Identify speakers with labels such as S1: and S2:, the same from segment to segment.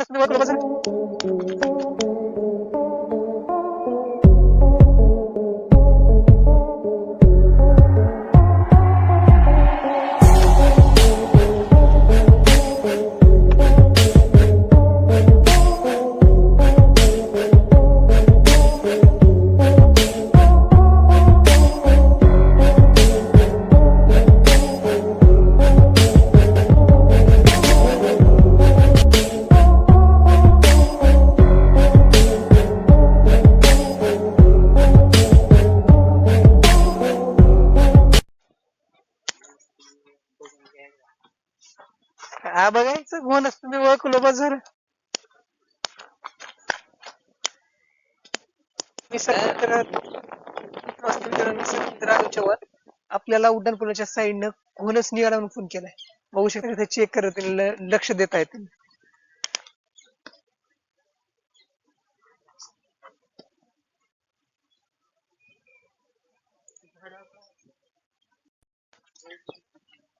S1: हा बघायचं कोणच तुम्ही ओळखलं बस झालं निसर्ग चव्हाण आपल्याला उड्डाणपुलाच्या साईडनं कोणच निघाला म्हणून फोन केलाय. बघू शकता ते चेक करत लक्ष देत आहेत.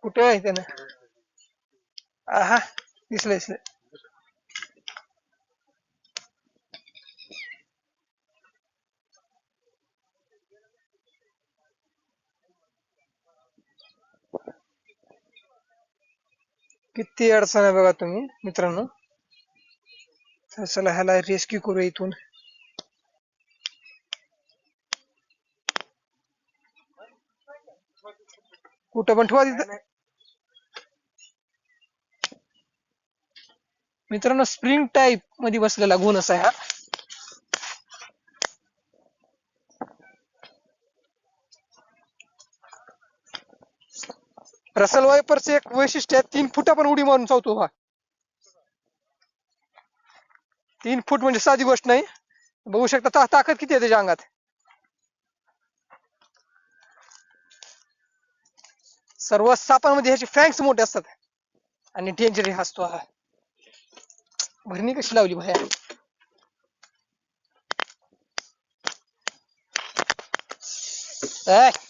S1: कुठे आहे त्यानं? आहा. दिसलं दिसलं किती अडचण आहे बघा तुम्ही, मित्रांनो? तर चला ह्याला रेस्क्यू करू इथून कुठं पण ठेवा तिथं मित्रांनो स्प्रिंग टाईपमध्ये बसलेला गुण असा आहे हा. रसल वायपरचं एक वैशिष्ट्य आहे तीन फुटा पण उडी मारून चावतो हा तीन फूट म्हणजे साधी गोष्ट नाही. बघू शकता ता- ताकद किती आहे त्याच्या अंगात? सर्व सापांमध्ये ह्याचे फँक्स मोठे असतात. आणि डेंजर असतो हा भरणी कशी लावली भाया Hey!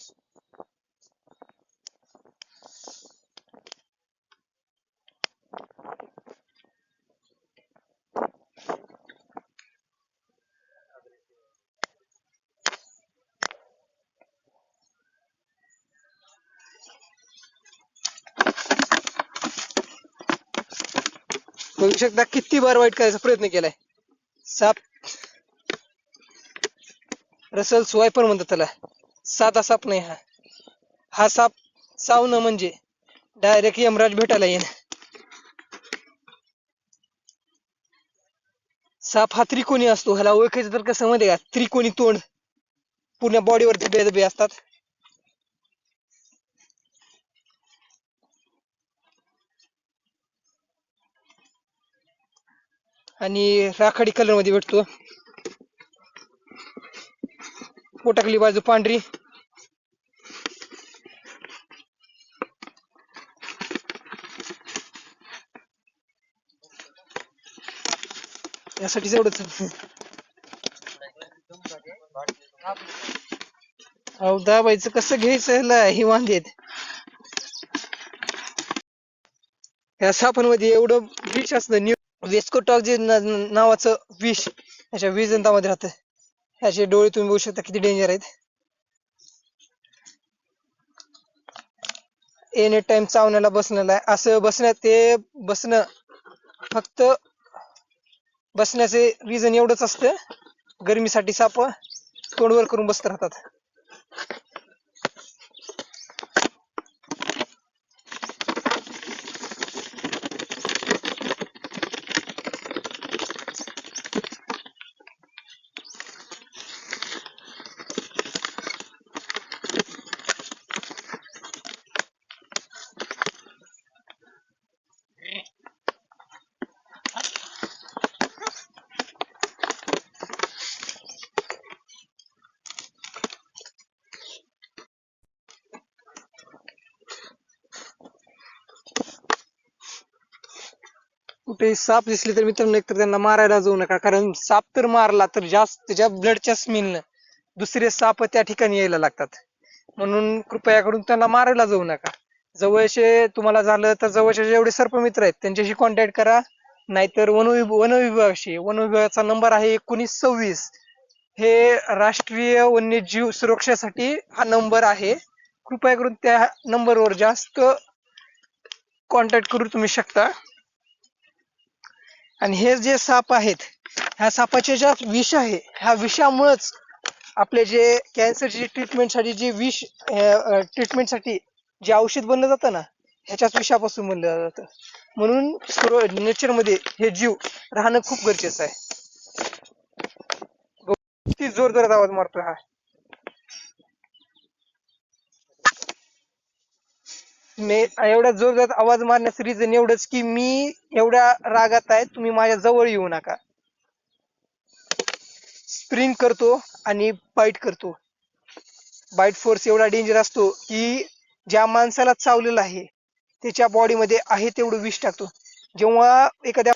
S1: बघू शकता किती बार वाईट करायचा प्रयत्न केलाय. साप. रसल स्वायपर म्हणतात त्याला. साधा साप नाही हा. हा साप सावन म्हणजे डायरेक्ट यमराज भेटायला येईन. साप हा त्रिकोणी असतो. ह्याला ओळखायचं तर कसं माहिती का? त्रिकोणी तोंड. पूर्ण बॉडीवरती बेदबे असतात. आणि राखाडी कलरमध्ये भेटतो. पोटाकली बाजू पांढरी. यासाठी एवढंच अहो दाबायचं कसं घ्यायचं ह्याला? ही वांदे आहेत या सापांमध्ये एवढं विष असतं न्यू जे नावाचं विष ह्याच्या विजंतामध्ये राहतं. ह्याचे डोळे तुम्ही बघू शकता किती डेंजर आहेत. एनी टाइम चावण्याला बसण्याला आहे. असं बसण्यात ते बसणं फक्त बसण्याचे रिझन एवढंच असतं. गरमीसाठी साप तोंडवर करून बसत राहतात. कुठे साप दिसले तर मित्रांनो एकतर त्यांना मारायला जाऊ नका. कारण साप तर मारला तर जास्त त्याच्या ब्लडच्या स्मेलनं दुसरे साप त्या ठिकाणी यायला लागतात. म्हणून कृपया करून त्यांना मारायला जाऊ नका. जवळचे तुम्हाला झालं तर जवळचे जेवढे सर्पमित्र आहेत त्यांच्याशी कॉन्टॅक्ट करा. नाहीतर वनविभ वनविभागाशी वनविभागाचा नंबर आहे एकोणीस सव्वीस. हे राष्ट्रीय वन्यजीव सुरक्षेसाठी हा नंबर आहे. कृपया करून त्या नंबरवर जास्त कॉन्टॅक्ट करू तुम्ही शकता. आणि हे जे साप आहेत ह्या सापाचे ज्या विष आहे ह्या विषामुळेच आपले जे कॅन्सरची ट्रीटमेंटसाठी जे विष ट्रीटमेंटसाठी जे औषध बनलं जातं ना ह्याच्याच विषापासून बनलं जातं. म्हणून नेचरमध्ये हे जीव राहणं खूप गरजेचं आहे. किती जोरदार आवाज मारतो हा. एवढ्या जोरदार आवाज मारण्याचं रिझन एवढंच की मी एवढ्या रागात आहे तुम्ही माझ्या जवळ येऊ नका. स्प्रिंग करतो आणि बाईट करतो. बाईट फोर्स एवढा डेंजर असतो की ज्या माणसाला चावलेलं आहे त्याच्या बॉडीमध्ये आहे तेवढं विष टाकतो. जेव्हा एखाद्या